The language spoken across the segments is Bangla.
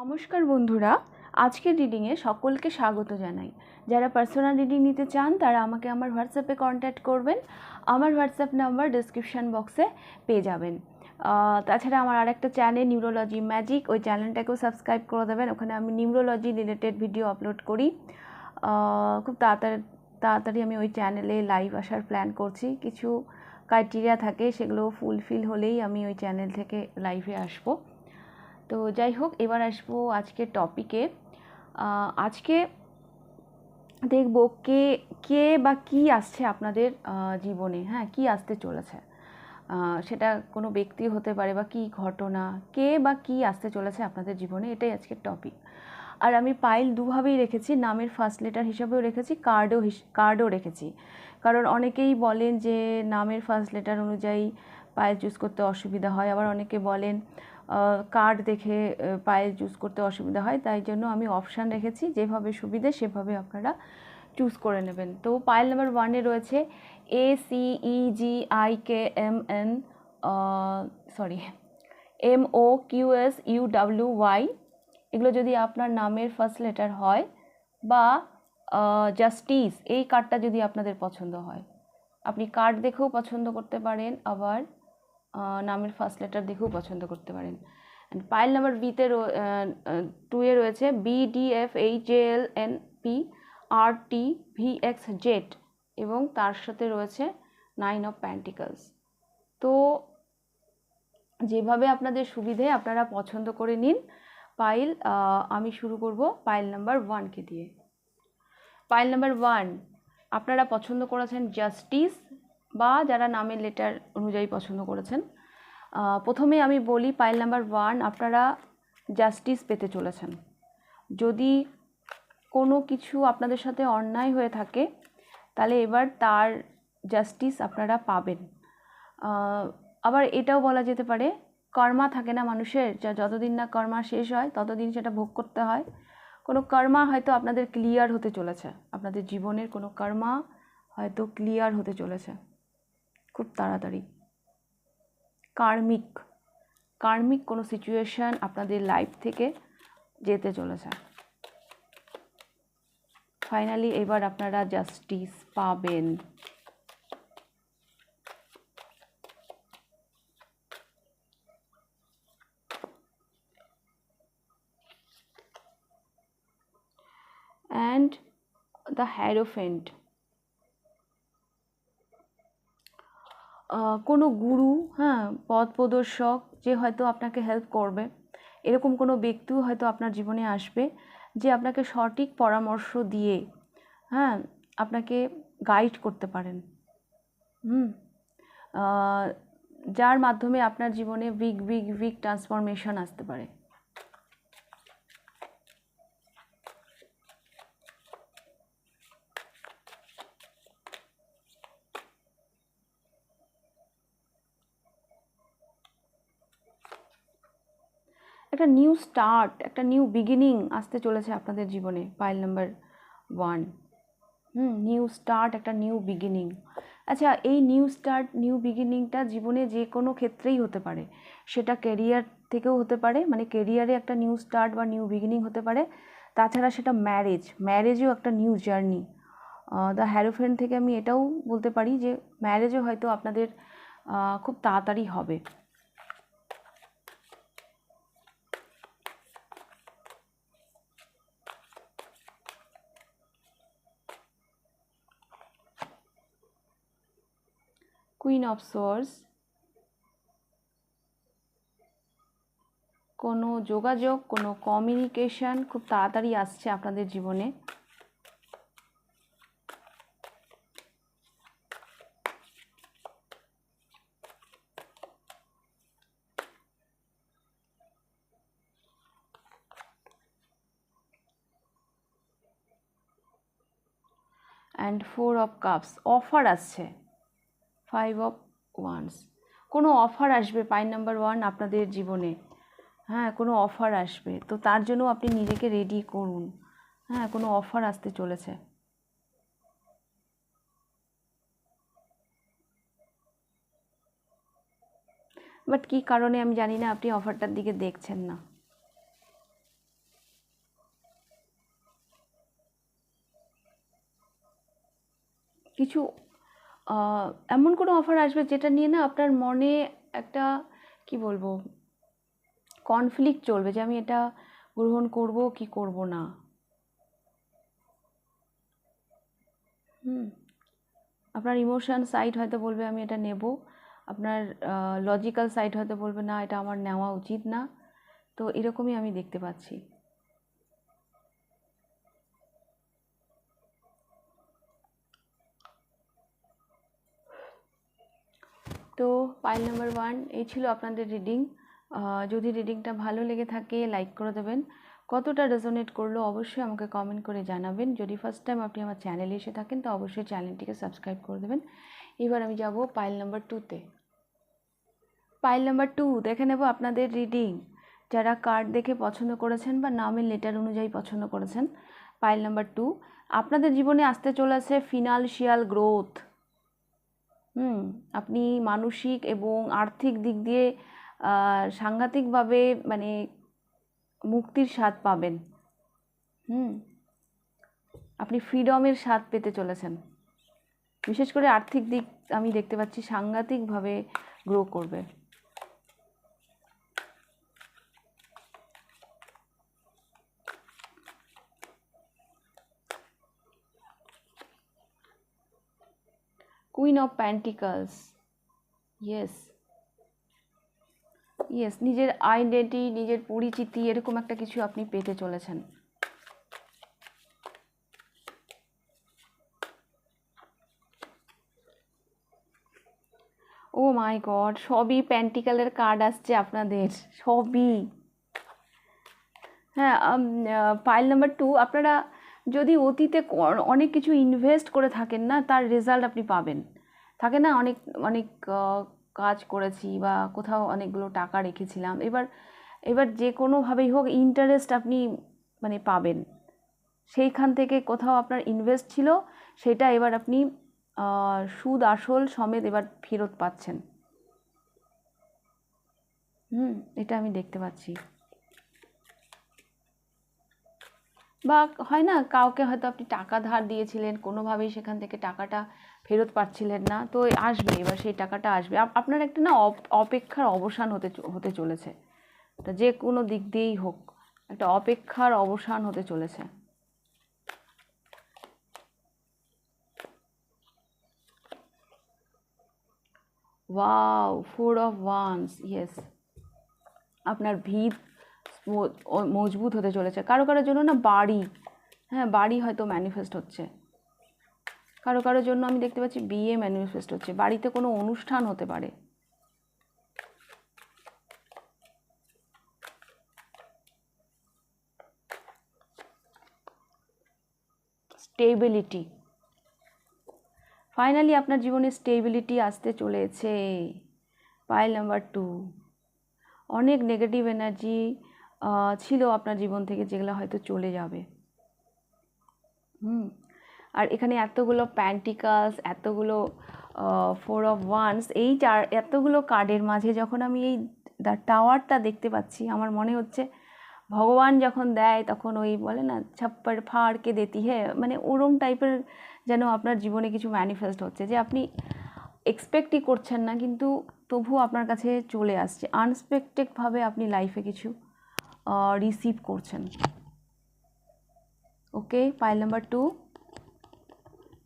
নমস্কার বন্ধুরা, আজকের রিডিংয়ে সকলকে স্বাগত জানাই। যারা পার্সোনাল রিডিং নিতে চান, তারা আমাকে আমার হোয়াটসঅ্যাপে কন্ট্যাক্ট করবেন। আমার হোয়াটসঅ্যাপ নাম্বার ডিসক্রিপশান বক্সে পেয়ে যাবেন। তাছাড়া আমার আরেকটা চ্যানেল নিউরোলজি ম্যাজিক ওই চ্যানেলটাকেও সাবস্ক্রাইব করে দেবেন। ওখানে আমি নিউরোলজি রিলেটেড ভিডিও আপলোড করি। খুব তাড়াতাড়ি তাড়াতাড়ি আমি ওই চ্যানেলে লাইভ আসার প্ল্যান করছি। কিছু ক্রাইটেরিয়া থাকে সেগুলো ফুলফিল হলেই আমি ওই চ্যানেল থেকে লাইভে আসব। তো যাই হোক, এবার আসব আজকের টপিকে আজকে দেখব কে কে বা কি আসছে আপনাদের জীবনে হ্যাঁ কি আসতে চলেছে? সেটা কোনো ব্যক্তি হতে পারে বা কি ঘটনা, কে বা কি আসতে চলেছে আপনাদের জীবনে, এটাই আজকের টপিক আর আমি পাইল দুভাবেই রেখেছি, নামের ফার্স্ট লেটার হিসাবেও রেখেছি কার্ডও কার্ডও রেখেছি। কারণ অনেকেই বলেন যে, নামের ফার্স্ট লেটার অনুযায়ী পায়েল চুজ করতে অসুবিধা হয়, আবার অনেকে বলেন কার্ড দেখে পায়েল চুজ করতে অসুবিধা হয়, তাই জন্য আমি অপশান রেখেছি, যেভাবে সুবিধে সেভাবে আপনারা চুজ করে নেবেন। তো পাইল নাম্বার ওয়ানে রয়েছে A C E G I K M N sorry M O Q S U W Y এগুলো যদি আপনার নামের ফার্স্ট লেটার হয় বা জাস্টিস এই কার্ডটা যদি আপনাদের পছন্দ হয়। আপনি কার্ড দেখেও পছন্দ করতে পারেন, আবার নামের ফার্স্ট লেটার দেখেও পছন্দ করতে পারেন। অ্যান্ড পাইল নাম্বার বিতে টু এ রয়েছে B D F H L N P R T V X Z এবং তার সাথে রয়েছে নাইন অফ প্যান্টিকলস তো যেভাবে আপনাদের সুবিধে আপনারা পছন্দ করে নিন পাইল আমি শুরু করব পাইল নাম্বার ওয়ানকে দিয়ে। পাইল নাম্বার ওয়ান আপনারা পছন্দ করেছেন জাস্টিস বা যারা নামের লেটার অনুযায়ী পছন্দ করেছেন প্রথমে আমি বলি পাইল নাম্বার ওয়ান আপনারা জাস্টিস পেতে চলেছেন। যদি কোনো কিছু আপনাদের সাথে অন্যায় হয়ে থাকে, তাহলে এবার তার জাস্টিস আপনারা পাবেন। আবার এটাও বলা যেতে পারে, কর্মা থাকে না মানুষের, যা যতদিন না কর্মা শেষ হয়, ততদিন সেটা ভোগ করতে হয়। কোনো কর্মা হয়তো আপনাদের ক্লিয়ার হতে চলেছে, আপনাদের জীবনের কোনো কর্মা হয়তো ক্লিয়ার হতে চলেছে। খুব তাড়াতাড়ি। কার্মিক। কার্মিক কোনো সিচুয়েশান আপনাদের লাইফ থেকে যেতে চলেছে। ফাইনালি এবার আপনারা জাস্টিস পাবেন। অ্যান্ড দ্য হ্যারোফেন্ট কোনো গুরু হ্যাঁ পথ প্রদর্শক যে হয়তো আপনাকে হেল্প করবে, এরকম কোনো ব্যক্তিও হয়তো আপনার জীবনে আসবে যে আপনাকে সঠিক পরামর্শ দিয়ে হ্যাঁ আপনাকে গাইড করতে পারেন। হুম যার মাধ্যমে আপনার জীবনে বিগ বিগ বিগ ট্রান্সফরমেশন আসতে পারে। একটা নিউ স্টার্ট একটা নিউ বিগিনিং আসতে চলেছে আপনাদের জীবনে pile number one hmm new start একটা নিউ বিগিনিং আচ্ছা এই নিউ স্টার্ট নিউ বিগিনিংটা জীবনে যে কোনো ক্ষেত্রেই হতে পারে। সেটা কেরিয়ার থেকেও হতে পারে মানে কেরিয়ারে একটা নিউ স্টার্ট বা নিউ বিগিনিং হতে পারে। তাছাড়া সেটা ম্যারেজ ম্যারেজেও একটা নিউ জার্নি দ্য হ্যারোফেন থেকে আমি এটাও বলতে পারি যে ম্যারেজও হয়তো আপনাদের খুব তাড়াতাড়ি হবে। কুইন অফ সোর্স কোনো যোগাযোগ, কোনো কমিউনিকেশন খুব তাড়াতাড়ি আসছে আপনাদের জীবনে। And four of cups offer আসছে। ফাইভ অফ ওয়ান্স কোনো অফার আসবে পাইন নাম্বার ওয়ান আপনাদের জীবনে। হ্যাঁ কোনো অফার আসবে। তো তার জন্য আপনি নিজেকে রেডি করুন। হ্যাঁ কোনো অফার আসতে চলেছে। বাট কি কারণে আমি জানি না, আপনি অফারটার দিকে দেখছেন না। কিছু এমন কোনো অফার আসবে যেটা নিয়ে না আপনার মনে একটা, কি বলব কনফ্লিক্ট চলবে যে আমি এটা গ্রহণ করব কি করব না? হুম। আপনার ইমোশন সাইড হয়তো বলবে আমি এটা নেব। আপনার লজিক্যাল সাইড হয়তো বলবে না, এটা আমার নেওয়া উচিত না। তো এরকমই আমি দেখতে পাচ্ছি। তো পাইল নাম্বার ওয়ান এই ছিল আপনাদের রিডিং যদি রিডিংটা ভালো লেগে থাকে লাইক করে দেবেন। কতটা রেজোনেট করল অবশ্যই আমাকে কমেন্ট করে জানাবেন। যদি ফার্স্ট টাইম আপনি আমার চ্যানেলে এসে থাকেন, তো অবশ্যই চ্যানেলটিকে সাবস্ক্রাইব করে দেবেন। এবার আমি যাব পাইল নাম্বার টুতে পাইল নাম্বার টু দেখে নেব আপনাদের রিডিং যারা কার্ড দেখে পছন্দ করেছেন বা নামের লেটার অনুযায়ী পছন্দ করেছেন পাইল নাম্বার টু আপনাদের জীবনে আসতে চলেছে ফিনান্সিয়াল গ্রোথ হুম, আপনি মানসিক এবং আর্থিক দিক দিয়ে সাংঘাতিকভাবে মানে মুক্তির স্বাদ পাবেন। হুম, আপনি ফ্রিডমের স্বাদ পেতে চলেছেন। বিশেষ করে আর্থিক দিক আমি দেখতে পাচ্ছি সাংঘাতিকভাবে গ্রো করবে। Queen of pentacles yes yes নিজের আইডেন্টি নিজের পরিচিতি, এরকম একটা কিছু আপনি পেতে চলেছেন। ও মাই গড সবই প্যান্টিকালের কার্ড আসছে আপনাদের, সবই। হ্যাঁ পাইল নাম্বার টু আপনারা যদি অতীতে অনেক কিছু ইনভেস্ট করে থাকেন না, তার রেজাল্ট আপনি পাবেন। থাকে না, অনেক অনেক কাজ করেছি বা কোথাও অনেকগুলো টাকা রেখেছিলাম। এবার এবার যে কোনোভাবেই হোক ইন্টারেস্ট আপনি মানে পাবেন। সেইখান থেকে কোথাও আপনার ইনভেস্ট ছিল, সেটা এবার আপনি সুদ আসল সমেত এবার ফেরত পাচ্ছেন। হুম, এটা আমি দেখতে পাচ্ছি। বা হয় না, কাউকে হয়তো আপনি টাকা ধার দিয়েছিলেন, কোনোভাবেই সেখান থেকে টাকাটা ফেরত পাচ্ছিলেন না, তো আসবে, এবার সেই টাকাটা আসবে। আপনার একটা না অপ- অপেক্ষার অবসান হতে হতে চলেছে। যে কোনো দিক দিয়েই হোক, একটা অপেক্ষার অবসান হতে চলেছে। Wow four of wands yes আপনার ভিত মজবুত হতে চলেছে। কারও কারোর জন্য না বাড়ি হ্যাঁ বাড়ি হয়তো ম্যানিফেস্ট হচ্ছে। কারও কারোর জন্য আমি দেখতে পাচ্ছি বিয়ে ম্যানিফেস্ট হচ্ছে। বাড়িতে কোনো অনুষ্ঠান হতে পারে। স্টেবিলিটি ফাইনালি আপনার জীবনে স্টেবিলিটি আসতে চলেছে। পাইল নাম্বার টু অনেক নেগেটিভ এনার্জি ছিল আপনার জীবন থেকে যেগুলো হয়তো চলে যাবে। হুম। আর এখানে এতগুলো প্যান্টিকাস, এতগুলো ফোর অফ ওয়ান্স এই চার, এতগুলো কার্ডের মাঝে যখন আমি এই দ্য টাওয়ারটা দেখতে পাচ্ছি, আমার মনে হচ্ছে ভগবান যখন দেয় তখন ওই বলে না, ছাপ্পার ফাড় কে দেতি হ্যাঁ মানে ওরম টাইপের যেন আপনার জীবনে কিছু ম্যানিফেস্ট হচ্ছে যে আপনি এক্সপেক্টই করছেন না, কিন্তু তবুও আপনার কাছে চলে আসছে। আনএক্সপেক্টেডভাবে আপনি লাইফে কিছু রিসিভ করছেন। ওকে পাইল নাম্বার টু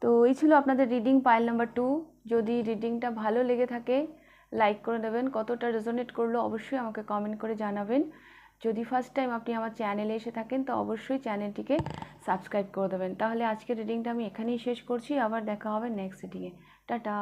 তো এই ছিল আপনাদের রিডিং পাইল নাম্বার টু যদি রিডিংটা ভালো লেগে থাকে লাইক করে দেবেন। কতটা রেজোনেট করল অবশ্যই আমাকে কমেন্ট করে জানাবেন। যদি ফার্স্ট টাইম আপনি আমার চ্যানেলে এসে থাকেন, তো অবশ্যই চ্যানেলটিকে সাবস্ক্রাইব করে দেবেন। তাহলে আজকের রিডিংটা আমি এখানেই শেষ করছি। আবার দেখা হবে নেক্সট রিডিংয়ে টাটা।